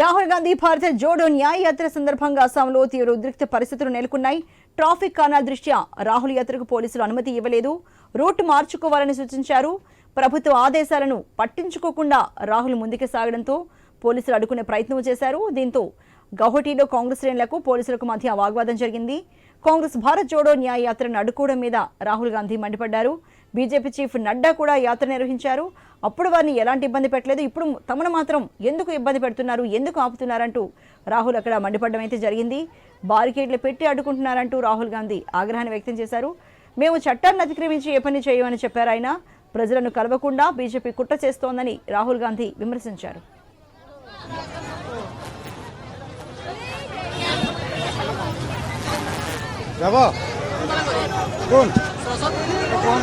రాహుల్ గాంధీ భారత జోడో న్యాయ యాత్ర సందర్భంగా అస్సాంలో తీవ్ర ఉద్రిక్త పరిస్థితులు నెలకొన్నాయి. ట్రాఫిక్ కారణాల దృష్ట్యా రాహుల్ యాత్రకు పోలీసులు అనుమతి ఇవ్వలేదు. రూట్ మార్చుకోవాలని సూచించారు. ప్రభుత్వ ఆదేశాలను పట్టించుకోకుండా రాహుల్ ముందుకు సాగడంతో పోలీసులు అడ్డుకునే ప్రయత్నం చేశారు. దీంతో గౌహటిలో కాంగ్రెస్ శ్రేణులకు పోలీసులకు మధ్య వాగ్వాదం జరిగింది. కాంగ్రెస్ భారత్ జోడో న్యాయ యాత్రను అడ్డుకోవడం మీద రాహుల్ గాంధీ మండిపడ్డారు. బీజేపీ చీఫ్ నడ్డా కూడా యాత్ర నిర్వహించారు. అప్పుడు వారిని ఎలాంటి ఇబ్బంది పెట్టలేదు. ఇప్పుడు తమను మాత్రం ఎందుకు ఇబ్బంది పెడుతున్నారు? ఎందుకు ఆపుతున్నారంటూ రాహుల్ అక్కడ మండిపడడం అయితే జరిగింది. బారికేడ్లు పెట్టి అడ్డుకుంటున్నారంటూ రాహుల్ గాంధీ ఆగ్రహాన్ని వ్యక్తం చేశారు. మేము చట్టాన్ని అతిక్రమించి ఏ పని చేయమని చెప్పారు ఆయన. ప్రజలను కలవకుండా బీజేపీ కుట్ర చేస్తోందని రాహుల్ గాంధీ విమర్శించారు. কোন? কোন?